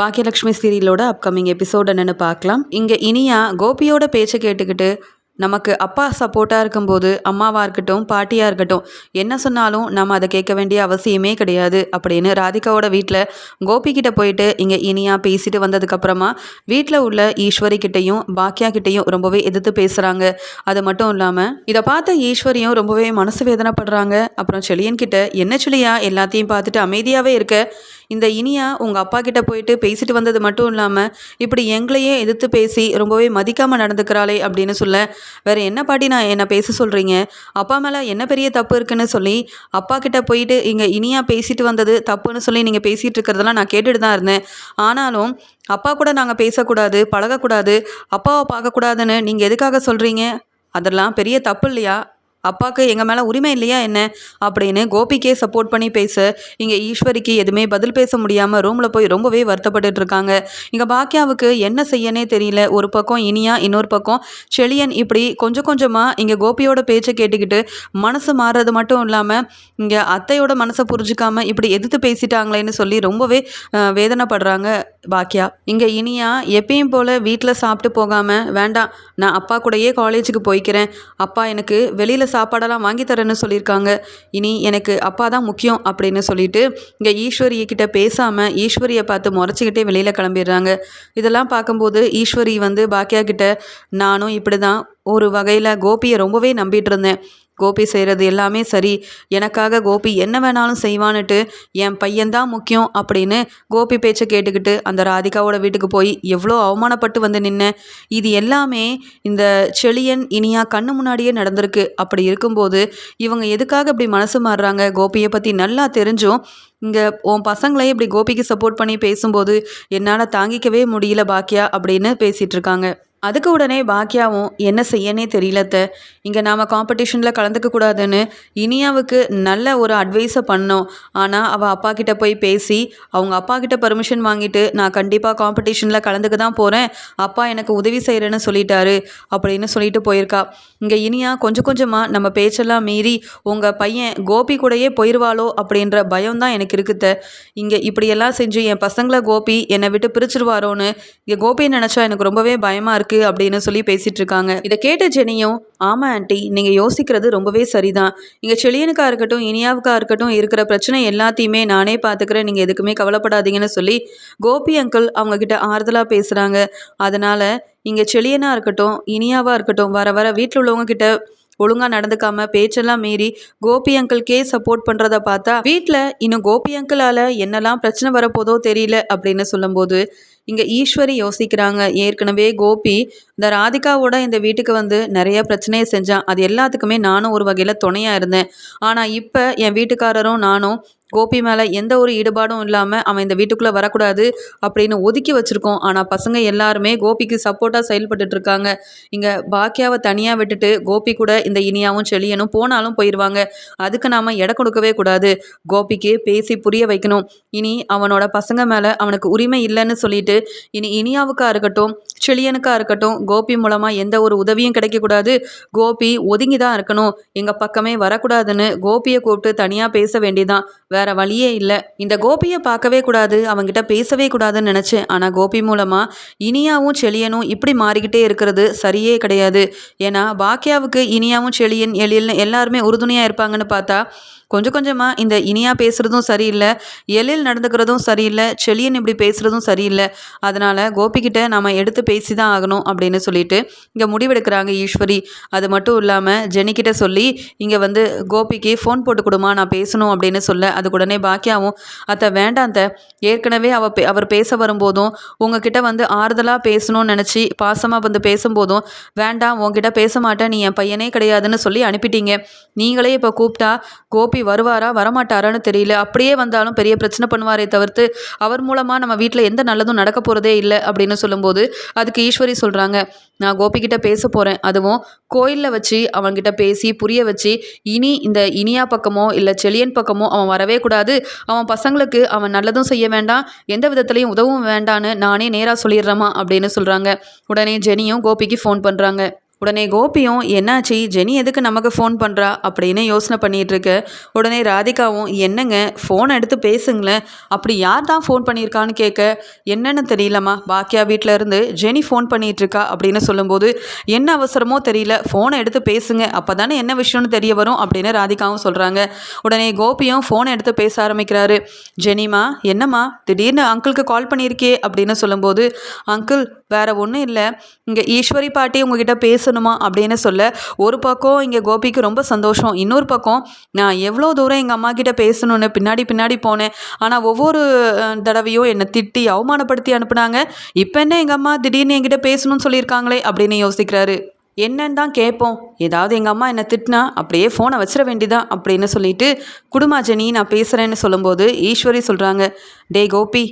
Bhagyalakshmi சீரியலோட upcoming episode என்னென்னு பார்க்கலாம். இங்கே இனியா கோபியோட பேச்சை கேட்டுக்கிட்டு நமக்கு அப்பா சப்போர்ட்டாக இருக்கும்போது அம்மாவாக இருக்கட்டும் பாட்டியாக இருக்கட்டும் என்ன சொன்னாலும் நம்ம அதை கேட்க வேண்டிய அவசியமே கிடையாது அப்படின்னு ராதிகாவோட வீட்டில் கோபிக்கிட்ட போயிட்டு இங்கே இனியா பேசிட்டு வந்ததுக்கப்புறமா வீட்டில் உள்ள ஈஸ்வரி கிட்டேயும் பாக்கியா கிட்டேயும் ரொம்பவே எதிர்த்து பேசுகிறாங்க அது மட்டும் இல்லாமல் இதை பார்த்த ஈஸ்வரியும் ரொம்பவே மனசு வேதனைப்படுறாங்க. அப்புறம் செளியன்கிட்ட என்ன செழியா? எல்லாத்தையும் பார்த்துட்டு அமைதியாகவே இருக்க. இந்த இனியா உங்கள் அப்பா கிட்ட போயிட்டு பேசிட்டு வந்தது மட்டும் இல்லாமல் இப்படி எங்களையே எதிர்த்து பேசி ரொம்பவே மதிக்காமல் நடந்துக்கிறாளே அப்படின்னு சொல்ல வேற என்ன பாட்டி நான் என்ன பேச சொல்கிறீங்க அப்பா மேலே என்ன பெரிய தப்பு இருக்குன்னு சொல்லி அப்பா கிட்ட போயிட்டு இங்கே இனியா பேசிட்டு வந்தது தப்புன்னு சொல்லி நீங்கள் பேசிகிட்டு இருக்கிறதெல்லாம் நான் கேட்டுட்டு தான் இருந்தேன். ஆனாலும் அப்பா கூட நாங்கள் பேசக்கூடாது பழகக்கூடாது அப்பாவை பார்க்கக்கூடாதுன்னு நீங்கள் எதுக்காக சொல்கிறீங்க அதெல்லாம் பெரிய தப்பு இல்லையா? அப்பாவுக்கு எங்கள் மேலே உரிமை இல்லையா என்ன? அப்படின்னு கோபிக்கே சப்போர்ட் பண்ணி பேச. இங்கே ஈஸ்வரிக்கு எதுவுமே பதில் பேச முடியாமல் ரூமில் போய் ரொம்பவே வருத்தப்பட்டு இருக்காங்க. இங்கே பாக்கியாவுக்கு என்ன செய்யனே தெரியல. ஒரு பக்கம் இனியா இன்னொரு பக்கம் செழியன் இப்படி கொஞ்சம் கொஞ்சமாக இங்கே கோபியோட பேச்சை கேட்டுக்கிட்டு மனசு மாறுறது மட்டும் இல்லாமல் இங்கே அத்தையோட மனசை புரிஞ்சுக்காம இப்படி எதிர்த்து பேசிட்டாங்களேன்னு சொல்லி ரொம்பவே வேதனைப்படுறாங்க. பாக்கியா இங்கே இனியா எப்பயும் போல் வீட்டில் சாப்பிட்டு போகாமல் வேண்டாம் நான் அப்பா கூடயே காலேஜுக்கு போய்க்கிறேன். அப்பா எனக்கு வெளியில் சாப்பாடெல்லாம் வாங்கி தரேன்னு சொல்லியிருக்காங்க. இனி எனக்கு அப்பா தான் முக்கியம் அப்படின்னு சொல்லிட்டு இங்கே ஈஸ்வரியை பேசாமல் ஈஸ்வரியை பார்த்து முறைச்சிக்கிட்டே வெளியில் கிளம்பிடுறாங்க. இதெல்லாம் பார்க்கும்போது ஈஸ்வரி வந்து பாக்கியா கிட்ட நானும் இப்படி தான் ஒரு வகையில் கோபியை ரொம்பவே நம்பிட்டு இருந்தேன். கோபி செய்கிறது எல்லாமே சரி. எனக்காக கோபி என்ன வேணாலும் செய்வான்னுட்டு என் பையன்தான் முக்கியம் அப்படின்னு கோபி பேச்சை கேட்டுக்கிட்டு அந்த ராதிகாவோட வீட்டுக்கு போய் எவ்வளோ அவமானப்பட்டு வந்து நின்னேன் இது எல்லாமே இந்த செளியன் இனியா கண்ணு முன்னாடியே நடந்திருக்கு. அப்படி இருக்கும்போது இவங்க எதுக்காக இப்படி மனசு மாறுறாங்க? கோபியை பற்றி நல்லா தெரிஞ்சும். இங்கே உன் பசங்களையும் இப்படி கோபிக்கு சப்போர்ட் பண்ணி பேசும்போது என்னால் தாங்கிக்கவே முடியல பாக்கியா அப்படின்னு பேசிகிட்டு இருக்காங்க. அதுக்கு உடனே பாக்கியாவும் என்ன செய்யனே தெரியலத்த. இங்கே நாம் காம்படிஷனில் கலந்துக்க கூடாதுன்னு இனியாவுக்கு நல்ல ஒரு அட்வைஸை பண்ணோம். ஆனால் அவள் அப்பா கிட்ட போய் பேசி அவங்க அப்பா கிட்ட பர்மிஷன் வாங்கிட்டு நான் கண்டிப்பாக காம்படிஷனில் கலந்துக்க தான் போகிறேன் அப்பா எனக்கு உதவி செய்கிறேன்னு சொல்லிட்டாரு அப்படின்னு சொல்லிட்டு போயிருக்கா. இங்கே இனியா கொஞ்சம் கொஞ்சமாக நம்ம பேச்செல்லாம் மீறி உங்கள் பையன் கோபி கூடயே போயிடுவாளோ அப்படின்ற பயம் தான் எனக்கு இருக்குத்த. இங்கே இப்படியெல்லாம் செஞ்சு என் பசங்களை கோபி என்னை விட்டு பிரிச்சிருவாரோன்னு இங்கே கோபி நினச்சா எனக்கு ரொம்பவே பயமாக இருக்குது இருக்கு அப்படின்னு சொல்லி பேசிட்டு இருக்காங்க. இதை கேட்ட ஜெனியும் ஆமா ஆண்டி நீங்க யோசிக்கிறது ரொம்பவே சரிதான். இங்க செழியனுக்கா இருக்கட்டும் இனியாவுக்கா இருக்கட்டும் இருக்கிற பிரச்சனை எல்லாத்தையுமே நானே பாத்துக்கிறேன். நீங்க எதுக்குமே கவலைப்படாதீங்கன்னு சொல்லி கோபி அங்கிள் அவங்க கிட்ட ஆறுதலா பேசுறாங்க. அதனால இங்க இருக்கட்டும் இனியாவா இருக்கட்டும் வர வர வீட்டில் உள்ளவங்க கிட்ட ஒழுங்காக நடந்துக்காம பேச்செல்லாம் மீறி கோபி அங்கிள்கே சப்போர்ட் பண்ணுறத பார்த்தா வீட்டில் இன்னும் கோபி அங்கிளால் என்னெல்லாம் பிரச்சனை வரப்போதோ தெரியல அப்படின்னு சொல்லும்போது இங்கே ஈஸ்வரி யோசிக்கிறாங்க. ஏற்கனவே கோபி இந்த ராதிகாவோட இந்த வீட்டுக்கு வந்து நிறைய பிரச்சனையை செஞ்சான். அது எல்லாத்துக்குமே நானும் ஒரு வகையில் துணையாக இருந்தேன். ஆனால் இப்போ என் வீட்டுக்காரரும் நானும் கோபி மேலே எந்த ஒரு ஈடுபாடும் இல்லாமல் அவன் இந்த வீட்டுக்குள்ளே வரக்கூடாது அப்படின்னு ஒதுக்கி வச்சுருக்கோம். ஆனால் பசங்க எல்லாருமே கோபிக்கு சப்போர்ட்டாக செயல்பட்டு இருக்காங்க. இங்கே பாக்கியாவை தனியாக விட்டுட்டு கோபி கூட இந்த இனியாவும் செழியனும் போனாலும் போயிடுவாங்க அதுக்கு நாம் இடம் கொடுக்கவே கூடாது. கோபிக்கு பேசி புரிய வைக்கணும். இனி அவனோட பசங்க மேலே அவனுக்கு உரிமை இல்லைன்னு சொல்லிட்டு இனி இனியாவுக்காக இருக்கட்டும் செழியனுக்காக இருக்கட்டும் கோபி மூலமாக எந்த ஒரு உதவியும் கிடைக்கக்கூடாது கோபி ஒதுங்கி தான் இருக்கணும். எங்கள் பக்கமே வரக்கூடாதுன்னு கோபியை கூப்பிட்டு தனியாக பேச வேண்டியதான் வேற வேற வழியே இல்லை. இந்த கோபியை பார்க்கவே கூடாது. அவங்கிட்ட பேசவே கூடாதுன்னு நினச்சேன். ஆனால் கோபி மூலமாக இனியாவும் செழியனும் இப்படி மாறிக்கிட்டே இருக்கிறது சரியே கிடையாது. ஏன்னா பாக்கியாவுக்கு இனியாவும் செழியன் எழில்னு எல்லாருமே உறுதுணையாக இருப்பாங்கன்னு பார்த்தா கொஞ்சம் கொஞ்சமாக இந்த இனியா பேசுகிறதும் சரியில்லை எழில் நடந்துக்கிறதும் சரியில்லை செழியன் இப்படி பேசுகிறதும் சரியில்லை. அதனால் கோபிக்கிட்ட நம்ம எடுத்து பேசி தான் ஆகணும் அப்படின்னு சொல்லிட்டு இங்கே முடிவெடுக்கிறாங்க ஈஸ்வரி. அது மட்டும் இல்லாமல் ஜெனிக்கிட்ட சொல்லி இங்கே வந்து கோபிக்கு ஃபோன் போட்டு கொடுமா நான் பேசணும் அப்படின்னு சொல்ல. அதுக்கு உடனே பாக்கியாவும் அத்தை வேண்டாம் அத்தை. ஏற்கனவே அவ அவர் பேச வரும்போதும் உங்ககிட்ட வந்து ஆறுதலாக பேசணும்னு நினச்சி பாசமாக வந்து பேசும்போதும் வேண்டாம் உங்ககிட்ட பேச மாட்டேன் நீ என் பையனே கிடையாதுன்னு சொல்லி அனுப்பிட்டீங்க. நீங்களே இப்போ கூப்பிட்டா கோபி வருவாரா வரமாட்டாரான்னு தெரியல. அப்படியே வந்தாலும் பெரிய பிரச்சனை பண்ணுவாரே தவிர்த்து அவர் மூலமாக நம்ம வீட்டில் எந்த நல்லதும் நடக்க போகிறதே இல்லை அப்படின்னு சொல்லும்போது அதுக்கு ஈஸ்வரி சொல்கிறாங்க நான் கோபிக்கிட்ட பேச போகிறேன் அதுவும் கோயிலில் வச்சு அவன்கிட்ட பேசி புரிய வச்சு இனி இந்த இனியா பக்கமோ இல்லை செளியன் பக்கமோ அவன் வரவே கூடாது. அவன் பசங்களுக்கு அவன் நல்லதும் செய்ய வேண்டாம். எந்த விதத்துலையும் உதவும் வேண்டான்னு நானே நேராக சொல்லிடுறேமா அப்படின்னு சொல்கிறாங்க உடனே ஜெனியும் கோபிக்கு ஃபோன் பண்ணுறாங்க உடனே கோபியும் என்னாச்சு? ஜெனி எதுக்கு நமக்கு ஃபோன் பண்ணுறா அப்படின்னு யோசனை பண்ணிட்டு இருக்கு. உடனே ராதிகாவும் என்னங்க? ஃபோன் எடுத்து பேசுங்களேன். அப்படி யார் தான் ஃபோன் பண்ணியிருக்கான்னு கேட்க என்னன்னு தெரியலம்மா. பாக்கியா வீட்டில் இருந்து ஜெனி ஃபோன் பண்ணிட்டு இருக்கா? அப்படின்னு சொல்லும்போது என்ன அவசரமோ தெரியல. ஃபோனை எடுத்து பேசுங்க. அப்போ தானே என்ன விஷயம்னு தெரிய வரும்? அப்படின்னு ராதிகாவும் சொல்கிறாங்க உடனே கோபியும் ஃபோனை எடுத்து பேச ஆரம்பிக்கிறாரு. ஜெனிமா என்னம்மா? திடீர்னு அங்கிளுக்கு கால் பண்ணியிருக்கே அப்படின்னு சொல்லும்போது அங்கிள் வேற ஒன்றும் இல்லை. இங்கே ஈஸ்வரி பாட்டி உங்ககிட்ட பேசணுமா அப்படின்னு சொல்ல ஒரு பக்கம் இங்கே கோபிக்கு ரொம்ப சந்தோஷம் இன்னொரு பக்கம் நான் எவ்வளோ தூரம் எங்கள் அம்மா கிட்ட பேசணும்னு பின்னாடி பின்னாடி போனேன். ஆனால் ஒவ்வொரு தடவையும் என்னை திட்டி அவமானப்படுத்தி அனுப்புனாங்க. இப்போ என்ன எங்கள் அம்மா திடீர்னு என்கிட்ட பேசணும்னு சொல்லியிருக்காங்களே அப்படின்னு யோசிக்கிறாரு. என்னன்னு தான் கேட்போம். ஏதாவது எங்கள் அம்மா என்னை திட்டினா அப்படியே ஃபோனை வச்சிட வேண்டிதான் அப்படின்னு சொல்லிட்டு குடும்பாஜனி நான் பேசுகிறேன்னு சொல்லும்போது ஈஸ்வரி சொல்கிறாங்க டேய் கோபி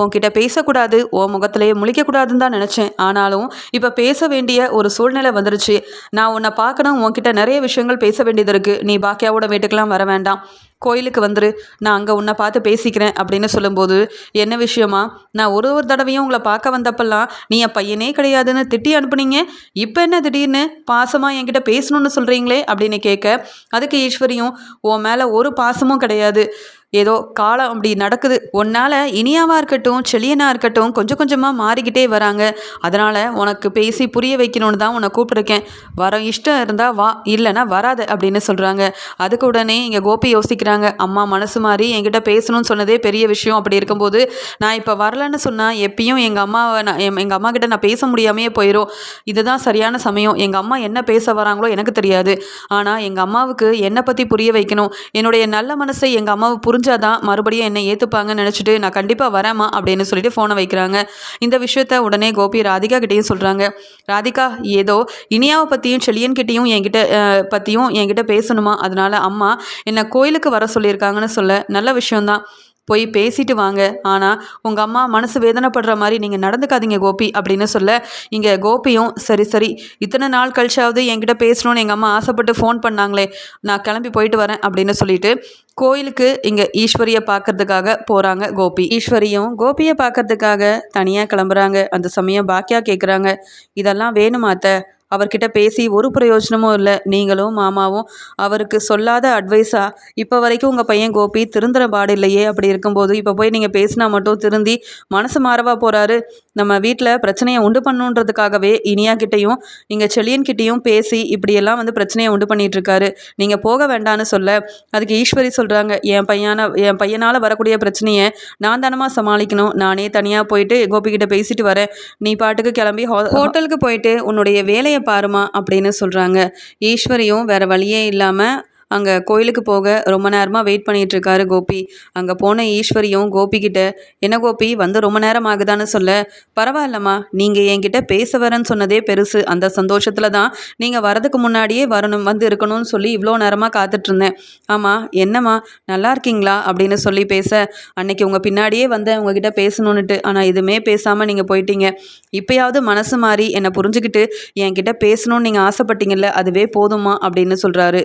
உன்கிட்ட பேசக்கூடாது உன் முகத்திலேயே முழிக்கக்கூடாதுன்னு தான் நினச்சேன். ஆனாலும் இப்போ பேச வேண்டிய ஒரு சூழ்நிலை வந்துருச்சு. நான் உன்னை பார்க்கணும் உன்கிட்ட நிறைய விஷயங்கள் பேச வேண்டியது இருக்குது நீ பாக்கியாவோட வீட்டுக்கெலாம் வர வேண்டாம். கோயிலுக்கு வந்துரு. நான் அங்கே உன்னை பார்த்து பேசிக்கிறேன் அப்படின்னு சொல்லும்போது என்ன விஷயமா? நான் ஒரு ஒரு தடவையும் உங்களை பார்க்க வந்தப்பெல்லாம் நீ என் பையனே கிடையாதுன்னு திட்டி அனுப்புனீங்க. இப்போ என்ன திடீர்னு? பாசமாக என்கிட்ட பேசணும்னு சொல்கிறீங்களே அப்படின்னு கேட்க அதுக்கு ஈஸ்வரியும் உன் மேலே ஒரு பாசமும் கிடையாது. ஏதோ காலம் அப்படி நடக்குது. உன்னால் இனியாவாக இருக்கட்டும் செளியனாக இருக்கட்டும் கொஞ்சம் கொஞ்சமாக மாறிக்கிட்டே வராங்க. அதனால் உனக்கு பேசி புரிய வைக்கணும்னு தான் உன்னை கூப்பிட்ருக்கேன் வர இஷ்டம் இருந்தால் வா இல்லைன்னா வராது அப்படின்னு சொல்கிறாங்க அதுக்கு உடனே இங்கே கோபி யோசிக்கிறாங்க. அம்மா மனசு மாறி என்கிட்ட பேசணும்னு சொன்னதே பெரிய விஷயம். அப்படி இருக்கும்போது நான் இப்போ வரலன்னு சொன்னால் எப்பயும் எங்கள் அம்மாவை நான் எங்கள் அம்மா கிட்ட நான் பேச முடியாமையே போயிடும் இதுதான் சரியான சமயம். எங்கள் அம்மா என்ன பேச வராங்களோ எனக்கு தெரியாது. ஆனால் எங்கள் அம்மாவுக்கு என்னை பற்றி புரிய வைக்கணும். என்னுடைய நல்ல மனசை எங்கள் அம்மாவை புரிஞ்சாதான் மறுபடியும் என்னை ஏற்றுப்பாங்கன்னு நினச்சிட்டு நான் கண்டிப்பாக வரேம்மா அப்படின்னு சொல்லிட்டு ஃபோனை வைக்கிறாங்க. இந்த விஷயத்த உடனே கோபி ராதிகா கிட்டேயும் சொல்கிறாங்க ராதிகா ஏதோ இனியாவை பற்றியும் செழியன் கிட்டேயும் என்கிட்ட பற்றியும் என்கிட்ட பேசணுமா? அதனால அம்மா என்னை கோயிலுக்கு வர சொல்லியிருக்காங்கன்னு சொல்ல நல்ல விஷயம்தான். போய் பேசிட்டு வாங்க. ஆனால் உங்கள் அம்மா மனசு வேதனைப்படுற மாதிரி நீங்கள் நடந்துக்காதீங்க கோபி அப்படின்னு சொல்ல இங்கே கோபியும் சரி சரி இத்தனை நாள் கழிச்சாவது என்கிட்ட பேசணும்னு எங்கள் அம்மா ஆசைப்பட்டு ஃபோன் பண்ணாங்களே நான் கிளம்பி போயிட்டு வரேன் அப்படின்னு சொல்லிட்டு கோயிலுக்கு இங்கே ஈஸ்வரியை பார்க்கறதுக்காக போகிறாங்க கோபி. ஈஸ்வரியும் கோபியை பார்க்கறதுக்காக தனியாக கிளம்புறாங்க. அந்த சமயம் பாக்கியா கேட்குறாங்க இதெல்லாம் வேணுமாத்த அவர்கிட்ட பேசி ஒரு பிரயோஜனமும் இல்லை. நீங்களும் மாமாவும் அவருக்கு சொல்லாத அட்வைஸாக இப்போ வரைக்கும் உங்கள் பையன் கோபி திருந்துற பாடு இல்லையே? அப்படி இருக்கும்போது இப்போ போய் நீங்கள் பேசினா மட்டும் திருந்தி மனசு மாறவா போகிறாரு நம்ம வீட்டில் பிரச்சனையை உண்டு பண்ணுன்றதுக்காகவே இனியா கிட்டேயும் நீங்கள் செழியன் கிட்டேயும் பேசி இப்படியெல்லாம் வந்து பிரச்சனையை உண்டு பண்ணிட்டு இருக்காரு நீங்கள் போக வேண்டான்னு சொல்ல. அதுக்கு ஈஸ்வரி சொல்கிறாங்க என் பையனை என் பையனால் வரக்கூடிய பிரச்சனையை நான் தானமாக சமாளிக்கணும். நானே தனியாக போயிட்டு கோபிக்கிட்ட பேசிட்டு வரேன். நீ பாட்டுக்கு கிளம்பி ஹோட்டலுக்கு போயிட்டு உன்னுடைய வேலையை பாருமா அப்படின்னு சொல்கிறாங்க ஈஸ்வரியும் வேறு வழியே இல்லாமல் அங்கே கோயிலுக்கு போக ரொம்ப நேரமாக வெயிட் பண்ணிகிட்ருக்காரு கோபி. அங்கே போன ஈஸ்வரியும் கோபிக்கிட்ட என்ன கோபி வந்து ரொம்ப நேரம் ஆகுதான்னு சொல்ல. பரவாயில்லம்மா நீங்கள் என்கிட்ட பேச வரேன்னு சொன்னதே பெருசு. அந்த சந்தோஷத்தில் தான் நீங்கள் வரதுக்கு முன்னாடியே வரணும் வந்து இருக்கணும்னு சொல்லி இவ்வளோ நேரமாக காத்துட்ருந்தேன். ஆமாம் என்னம்மா நல்லா இருக்கீங்களா? அப்படின்னு சொல்லி பேச அன்னைக்கு உங்கள் பின்னாடியே வந்தேன் உங்ககிட்ட பேசணுன்னுட்டு ஆனால் எதுவுமே பேசாமல் நீங்கள் போயிட்டீங்க. இப்போயாவது மனசு மாறி என்னை புரிஞ்சுக்கிட்டு என்கிட்ட பேசணும்னு நீங்கள் ஆசைப்பட்டீங்கல்ல அதுவே போதுமா அப்படின்னு சொல்கிறாரு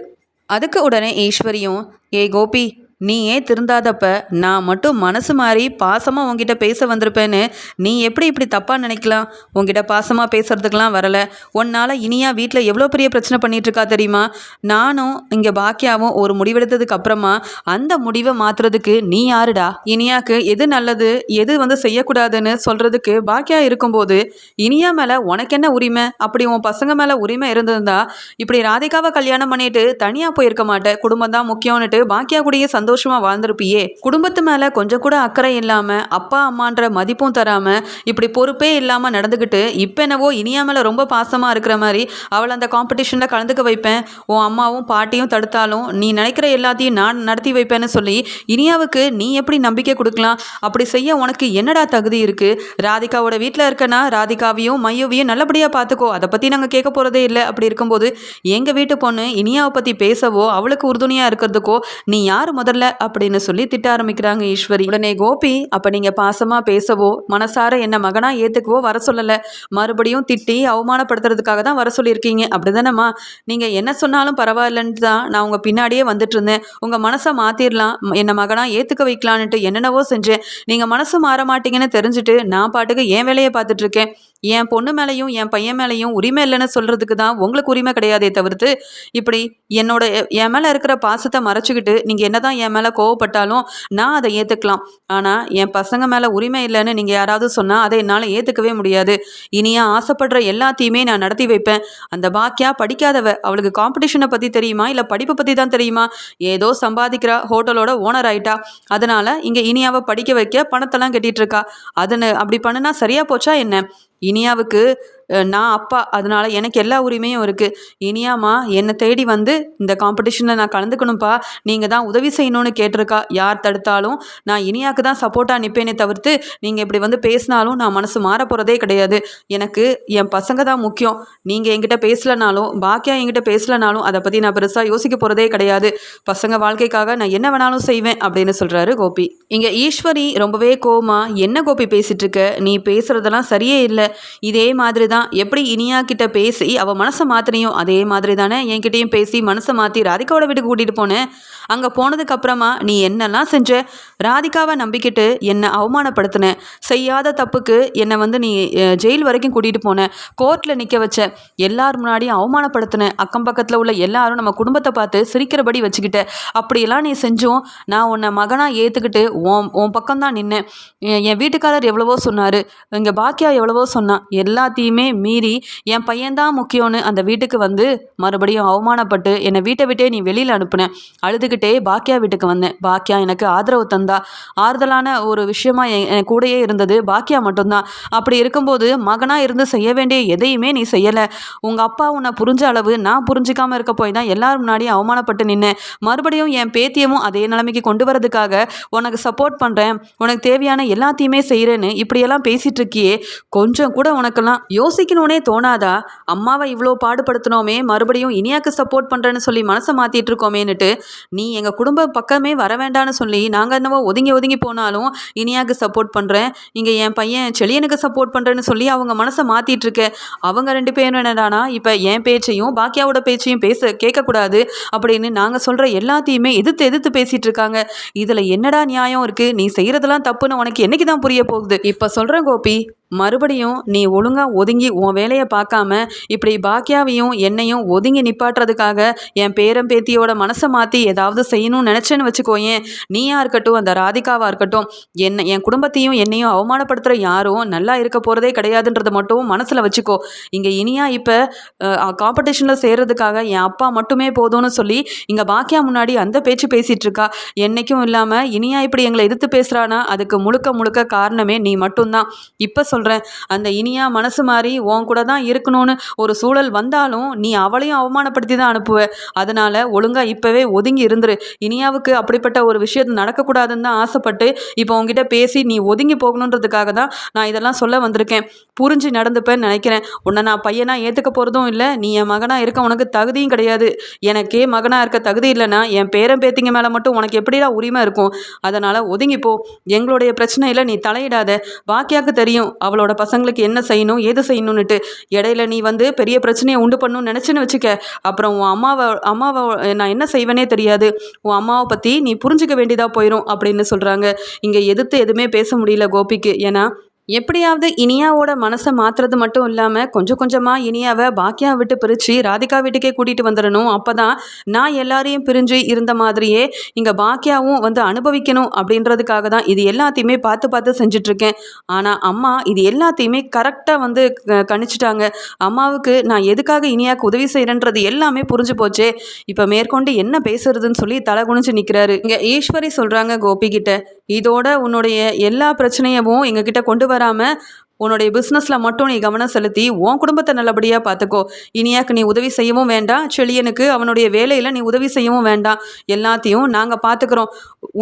அதுக்கு உடனே ஈஸ்வரியும் ஏய் கோபி நீ ஏன் திருந்தாதப்ப நான் மட்டும் மனசு மாறி பாசமாக உங்ககிட்ட பேச வந்திருப்பேன்னு நீ எப்படி இப்படி தப்பாக நினைக்கலாம்? உங்ககிட்ட பாசமாக பேசுறதுக்கெலாம் வரல. உன்னால் இனியா வீட்டில் எவ்வளோ பெரிய பிரச்சனை பண்ணிகிட்ருக்கா தெரியுமா? நானும் இங்கே பாக்கியாவும் ஒரு முடிவெடுத்ததுக்கு அப்புறமா அந்த முடிவை மாற்றுறதுக்கு நீ யாருடா? இனியாக்கு எது நல்லது எது வந்து செய்யக்கூடாதுன்னு சொல்கிறதுக்கு பாக்கியா இருக்கும்போது இனியா மேலே உனக்கு என்ன உரிமை? அப்படி உன் பசங்க மேலே உரிமை இருந்திருந்தா இப்படி ராதிகாவை கல்யாணம் பண்ணிட்டு தனியாக போயிருக்க மாட்டேன். குடும்பம் தான் முக்கியம்னுட்டு பாக்கியா கூடயே சந்தோஷமாக வாழ்ந்திருப்பியே. குடும்பத்து மேலே கொஞ்சம் கூட அக்கறை இல்லாமல் அப்பா அம்மான்ற மதிப்பும் தராமல் இப்படி பொறுப்பே இல்லாமல் நடந்துக்கிட்டு இப்போ என்னவோ இனியா மேலே ரொம்ப பாசமாக இருக்கிற மாதிரி அவளை அந்த காம்படிஷனில் கலந்துக்க வைப்பேன். உன் அம்மாவும் பாட்டியும் தடுத்தாலும் நீ நினைக்கிற எல்லாத்தையும் நான் நடத்தி வைப்பேன்னு சொல்லி இனியாவுக்கு நீ எப்படி நம்பிக்கை கொடுக்கலாம்? அப்படி செய்ய உனக்கு என்னடா தகுதி இருக்குது ராதிகாவோட வீட்டில் இருக்கனா? ராதிகாவையும் மையோவையும் நல்லபடியாக பார்த்துக்கோ அதை பற்றி நாங்கள் கேட்க போகிறதே இல்லை. அப்படி இருக்கும்போது எங்கள் வீட்டு பொண்ணு இனியாவை பற்றி பேசவோ அவளுக்கு உறுதுணையாக இருக்கிறதுக்கோ நீ யார் முதல்ல வரல அப்படின்னு சொல்லி திட்ட ஆரம்பிக்கிறாங்க ஈஸ்வரி. உடனே கோபி அப்ப நீங்க பாசமா பேசவோ மனசார என்ன மகனா ஏத்துக்கவோ வர சொல்லல. மறுபடியும் திட்டி அவமானப்படுத்துறதுக்காக தான் வர சொல்லியிருக்கீங்க. அப்படிதானம்மா? நீங்க என்ன சொன்னாலும் பரவாயில்லன்ட்டு தான் நான் உங்க பின்னாடியே வந்துட்டு இருந்தேன். உங்க மனசை மாத்திரலாம் என்ன மகனா ஏத்துக்க வைக்கலான்னுட்டு என்னென்னவோ செஞ்சேன். நீங்க மனசு மாற மாட்டீங்கன்னு தெரிஞ்சுட்டு நான் பாட்டுக்கு என் வேலையை பார்த்துட்டு இருக்கேன். என் பொண்ணு மேலேயும் என் பையன் மேலேயும் உரிமை இல்லைன்னு சொல்கிறதுக்கு தான் உங்களுக்கு உரிமை கிடையாதே தவிர்த்து இப்படி என்னோட என் மேலே இருக்கிற பாசத்தை மறைச்சிக்கிட்டு நீங்கள் என்ன தான் என் மேலே கோவப்பட்டாலும் நான் அதை ஏற்றுக்கலாம் ஆனால் என் பசங்க மேலே உரிமை இல்லைன்னு நீங்கள் யாராவது சொன்னால் அதை என்னால் ஏற்றுக்கவே முடியாது. இனியா ஆசைப்படுற எல்லாத்தையுமே நான் நடத்தி வைப்பேன். அந்த பாக்கியா படிக்காதவ அவளுக்கு காம்படிஷனை பற்றி தெரியுமா? இல்லை படிப்பை பற்றி தான் தெரியுமா? ஏதோ சம்பாதிக்கிறா ஹோட்டலோட ஓனர் ஆயிட்டா. அதனால் இங்கே இனியாவை படிக்க வைக்க பணத்தெல்லாம் கட்டிகிட்டு இருக்கா. அதுன்னு அப்படி பண்ணுனா சரியாக போச்சா என்ன? இனியாவுக்கு நான் அப்பா அதனால் எனக்கு எல்லா உரிமையும் இருக்குது இனியாம்மா என்னை தேடி வந்து இந்த காம்படிஷனில் நான் கலந்துக்கணும்ப்பா. நீங்கள் தான் உதவி செய்யணும்னு கேட்டிருக்கா. யார் தடுத்தாலும் நான் இனியாவுக்கு தான் சப்போர்ட்டாக நிற்பேனே தவிர்த்து நீங்கள் இப்படி வந்து பேசினாலும் நான் மனசு மாற போகிறதே கிடையாது. எனக்கு என் பசங்க தான் முக்கியம். நீங்கள் என்கிட்ட பேசலனாலும் பாக்கியா என்கிட்ட பேசலனாலும் அதை பற்றி நான் பெருசாக யோசிக்க போகிறதே கிடையாது. பசங்க வாழ்க்கைக்காக நான் என்ன வேணாலும் செய்வேன் அப்படின்னு சொல்கிறாரு கோபி. இங்கே ஈஸ்வரி ரொம்பவே கோமா என்ன கோபி பேசிகிட்டு இருக்க? நீ பேசுகிறதெல்லாம் சரியே இல்லை. இதே மாதிரி தான் எப்படி இனியா கிட்ட பேசி அவள் மனசை மாற்றினியோ அதே மாதிரி தானே. என்கிட்டயும் பேசி மனசை மாற்றி ராதிகாவோட வீட்டுக்கு கூட்டிகிட்டு போனேன் அங்கே போனதுக்கப்புறமா நீ என்னெல்லாம் செஞ்ச? ராதிகாவை நம்பிக்கிட்டு என்னை அவமானப்படுத்தின. செய்யாத தப்புக்கு என்னை வந்து நீ ஜெயில் வரைக்கும் கூட்டிகிட்டு போனேன் கோர்ட்டில் நிற்க வச்ச. எல்லார் முன்னாடியும் அவமானப்படுத்தின. அக்கம் பக்கத்தில் உள்ள எல்லாரும் நம்ம குடும்பத்தை பார்த்து சிரிக்கிறபடி வச்சுக்கிட்ட. அப்படியெல்லாம் நீ செஞ்சும் நான் உன்னை மகனாக ஏற்றுக்கிட்டு உன் உன் பக்கம்தான் நின்னேன். என் வீட்டுக்காரர் எவ்வளவோ சொன்னார். இங்கே பாக்கியா எவ்வளவோ சொன்னான். எல்லாத்தையுமே மீறி என் பையன்தான் முக்கியம்னு அந்த வீட்டுக்கு வந்து மறுபடியும் அவமானப்பட்டு என்னை வீட்டை விட்டே நீ வெளியில் அனுப்புனேன் அழுதுகிட்டே பாக்கியா வீட்டுக்கு வந்தேன். பாக்கியா எனக்கு ஆதரவு தந்தா. ஆறுதலான ஒரு விஷயமா என் கூடையே இருந்தது. பாக்கியா மட்டும்தான். அப்படி இருக்கும்போது மகனாக இருந்து செய்ய வேண்டிய எதையுமே நீ செய்யலை. உங்கள் அப்பா உன்னை புரிஞ்ச அளவு நான் புரிஞ்சிக்காமல் இருக்க போய் தான் எல்லாரும் முன்னாடியும் அவமானப்பட்டு நின்னேன். மறுபடியும் என் பேத்தியமும் அதே நிலைமைக்கு கொண்டு வரதுக்காக உனக்கு சப்போர்ட் பண்ணுறேன் உனக்கு தேவையான எல்லாத்தையுமே செய்கிறேன்னு இப்படியெல்லாம் பேசிகிட்டு இருக்கியே. கொஞ்சம் கூட உனக்கெல்லாம் யோசி யோசிக்கணும்னே தோணாதா? அம்மாவை இவ்வளோ பாடுபடுத்தினோமே மறுபடியும் இனியாக்கு சப்போர்ட் பண்ணுறேன்னு சொல்லி மனசை மாற்றிட்டு இருக்கோமேனுட்டு நீ எங்கள் குடும்ப பக்கமே வர வேண்டான்னு சொல்லி நாங்கள் என்னவோ ஒதுங்கி ஒதுங்கி போனாலும் இனியாக்கு சப்போர்ட் பண்ணுறேன் இங்கே என் பையன் செளியனுக்கு சப்போர்ட் பண்ணுறேன்னு சொல்லி அவங்க மனசை மாற்றிட்டு இருக்க. அவங்க ரெண்டு பேரும் என்னடானா இப்போ என் பேச்சையும் பாக்கியாவோட பேச்சையும் பேச கேட்கக்கூடாது அப்படின்னு நாங்கள் சொல்கிற எல்லாத்தையுமே எதிர்த்து எதிர்த்து பேசிகிட்டு இருக்காங்க. இதில் என்னடா நியாயம் இருக்குது நீ செய்கிறதெல்லாம் தப்புன்னு உனக்கு என்னைக்கு தான் புரிய போகுது? இப்போ சொல்கிறேன் கோபி மறுபடியும் நீ ஒழுங்காக ஒதுங்கி உன் வேலையை பார்க்காம இப்படி பாக்கியாவையும் என்னையும் ஒதுங்கி நிப்பாட்டுறதுக்காக என் பேரம் பேத்தியோட மனசை மாற்றி ஏதாவது செய்யணும்னு நினச்சேன்னு வச்சுக்கோயேன். நீயா இருக்கட்டும் அந்த ராதிகாவாக இருக்கட்டும் என்ன என் குடும்பத்தையும் என்னையும் அவமானப்படுத்துகிற யாரும் நல்லா இருக்க போகிறதே கிடையாதுன்றதை மட்டும் மனசில் வச்சுக்கோ. இங்கே இனியா இப்போ காம்படிஷனில் சேர்கிறதுக்காக என் அப்பா மட்டுமே போதும்னு சொல்லி இங்கே பாக்கியா முன்னாடி அந்த பேச்சு பேசிகிட்டு இருக்கா. இல்லாமல் இனியா இப்படி எங்களை எதிர்த்து பேசுகிறானா அதுக்கு முழுக்க முழுக்க காரணமே நீ மட்டும்தான். இப்போ சொல் சொல்கிறேன் அந்த இனியா மனசு மாறி உன் கூட தான் இருக்கணும்னு ஒரு சூழல் வந்தாலும் நீ அவளையும் அவமானப்படுத்தி தான் அனுப்புவ. அதனால் ஒழுங்காக இப்போவே ஒதுங்கி இருந்துரு. இனியாவுக்கு அப்படிப்பட்ட ஒரு விஷயத்து நடக்கக்கூடாதுன்னு தான் ஆசைப்பட்டு இப்போ உங்ககிட்ட பேசி நீ ஒதுங்கி போகணுன்றதுக்காக தான் நான் இதெல்லாம் சொல்ல வந்திருக்கேன். புரிஞ்சு நடந்துப்பேன்னு நினைக்கிறேன். உன்னை நான் பையனாக ஏற்றுக்க போகிறதும் இல்லை. நீ என் மகனாக இருக்க உனக்கு தகுதியும் கிடையாது. எனக்கே மகனாக இருக்க தகுதி இல்லைன்னா என் பேரன் பேத்திங்க மேலே மட்டும் உனக்கு எப்படிடா உரிமை இருக்கும்? அதனால் ஒதுங்கிப்போ எங்களுடைய பிரச்சனையில் நீ தலையிடாத. வாக்கியாக்கு தெரியும். அவளோட பசங்களுக்கு என்ன செய்யணும் ஏது செய்யணும்னுட்டு இடையில நீ வந்து பெரிய பிரச்சனையை உண்டு பண்ணணும்னு நினச்சின்னு வச்சுக்க. அப்புறம் உன் அம்மாவை அம்மாவை நான் என்ன செய்வேனே தெரியாது. உன் அம்மாவை பற்றி நீ புரிஞ்சிக்க வேண்டியதாக போயிடும் அப்படின்னு சொல்கிறாங்க இங்கே எதிர்த்து எதுவுமே பேச முடியல கோபிக்கு. ஏன்னா எப்படியாவது இனியாவோட மனசை மாற்றுறது மட்டும் இல்லாமல் கொஞ்சம் கொஞ்சமாக இனியாவை பாக்கியா விட்டு பிரித்து ராதிகா வீட்டுக்கே கூட்டிகிட்டு வந்துடணும். அப்போ தான் நான் எல்லாரையும் பிரிஞ்சு இருந்த மாதிரியே இங்கே பாக்கியாவும் வந்து அனுபவிக்கணும் அப்படின்றதுக்காக தான் இது எல்லாத்தையுமே பார்த்து பார்த்து செஞ்சிட்ருக்கேன். ஆனால் அம்மா இது எல்லாத்தையுமே கரெக்டாக வந்து கணிச்சிட்டாங்க. அம்மாவுக்கு நான் எதுக்காக இனியாவுக்கு உதவி செய்கிறேன்றது எல்லாமே புரிஞ்சு போச்சே. இப்போ மேற்கொண்டு என்ன பேசுறதுன்னு சொல்லி தலை குனிஞ்சு நிற்கிறாரு இங்கே ஈஸ்வரி சொல்கிறாங்க கோபிகிட்ட இதோட உன்னுடைய எல்லா பிரச்சனையவும் எங்ககிட்ட கொண்டு வராமல் உன்னுடைய பிஸ்னஸில் மட்டும் நீ கவனம் செலுத்தி உன் குடும்பத்தை நல்லபடியாக பார்த்துக்கோ. இனியாக்கு நீ உதவி செய்யவும் வேண்டாம். செழியனுக்கு அவனுடைய வேலையில் நீ உதவி செய்யவும் வேண்டாம். எல்லாத்தையும் நாங்கள் பார்த்துக்குறோம்.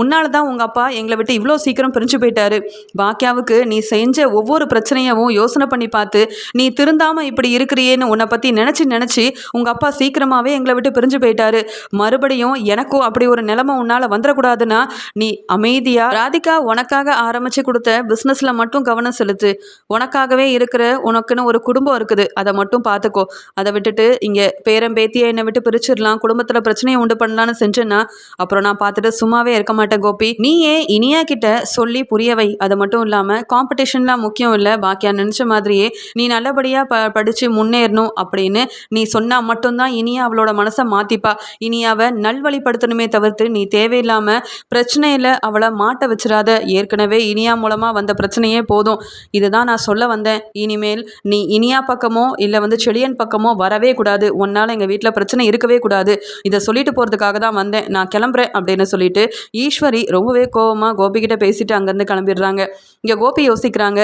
உன்னால தான் உங்கள் அப்பா எங்களை விட்டு இவ்வளோ சீக்கிரம் பிரிஞ்சு போயிட்டாரு. பாக்கியாவுக்கு நீ செஞ்ச ஒவ்வொரு பிரச்சனையவும் யோசனை பண்ணி பார்த்து நீ திருந்தாமல் இப்படி இருக்கிறியேன்னு உன்னை பற்றி நினச்சி நினச்சி உங்கள் அப்பா சீக்கிரமாகவே எங்களை விட்டு பிரிஞ்சு போயிட்டாரு. மறுபடியும் எனக்கும் அப்படி ஒரு நிலைமை உன்னால் வந்துடக்கூடாதுன்னா நீ அமைதியாக ராதிகா உனக்காக ஆரம்பித்து கொடுத்த பிஸ்னஸில் மட்டும் கவனம் செலுத்து. உனக்காகவே இருக்கிற உனக்குன்னு ஒரு குடும்பம் இருக்குது. அதை மட்டும் பார்த்துக்கோ. அதை விட்டுட்டு இங்கே பேரம் பேத்தியை என்னை விட்டு பிரிச்சிடலாம். குடும்பத்தில் பிரச்சனையை உண்டு பண்ணலான்னு செஞ்சேன்னா அப்புறம் நான் பார்த்துட்டு சும்மாவே இருக்க மாட்டேன் கோபி. நீயே இனியா கிட்ட சொல்லி புரியவை அது மட்டும் இல்லாமல் காம்படிஷன்லாம் முக்கியம் இல்லை. பாக்கியா நினச்ச மாதிரியே நீ நல்லபடியாக ப படித்து முன்னேறணும் அப்படின்னு நீ சொன்னால் மட்டும்தான் இனியா அவளோட மனசை மாற்றிப்பா இனியாவை நல்வழிப்படுத்தணுமே தவிர்த்து நீ தேவையில்லாமல் பிரச்சனையில் அவளை மாட்ட வச்சிடாத. ஏற்கனவே இனியா மூலமாக வந்த பிரச்சனையே போதும். இதுதான் நான் சொல்ல வந்தேன் இனிமேல் நீ இனியா பக்கமோ இல்லை வந்து செழியன் பக்கமோ வரவே கூடாது. உன்னால் எங்கள் வீட்டில் பிரச்சனை இருக்கவே கூடாது. இதை சொல்லிட்டு போகிறதுக்காக தான் வந்தேன். நான் கிளம்புறேன் அப்படின்னு சொல்லிட்டு ஈஸ்வரி ரொம்பவே கோவமாக கோபிக்கிட்ட பேசிட்டு அங்கேருந்து கிளம்பிடுறாங்க. இங்கே கோபி யோசிக்கிறாங்க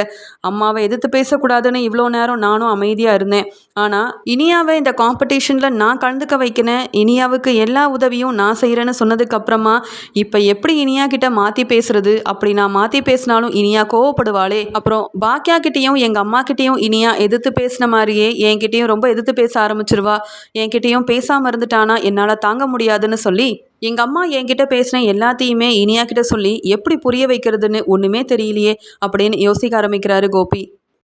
அம்மாவை எதிர்த்து பேசக்கூடாதுன்னு இவ்வளோ நேரம் நானும் அமைதியாக இருந்தேன். ஆனால் இனியாவை இந்த காம்படிஷனில் நான் கலந்துக்க வைக்கினேன் இனியாவுக்கு எல்லா உதவியும் நான் செய்கிறேன்னு சொன்னதுக்கப்புறமா இப்போ எப்படி இனியா கிட்ட மாற்றி பேசுறது? அப்படி நான் மாற்றி பேசினாலும் இனியா கோவப்படுவாளே. அப்புறம் பாக்கியா கிட்டேயும் எங்கள் அம்மா கிட்டேயும் இனியா எதிர்த்து பேசின மாதிரியே என்கிட்டேயும் ரொம்ப எதிர்த்து பேச ஆரம்பிச்சிருவா. என்கிட்டேயும் பேசாமல் இருந்துட்டானா என்னால் தாங்க முடியாதுன்னு சொல்லி எங்கள் அம்மா என்கிட்ட பேசின எல்லாத்தையுமே இனியா கிட்ட சொல்லி எப்படி புரிய வைக்கிறதுன்னு ஒன்றுமே தெரியலையே அப்படின்னு யோசிக்க ஆரம்பிக்கிறாரு கோபி.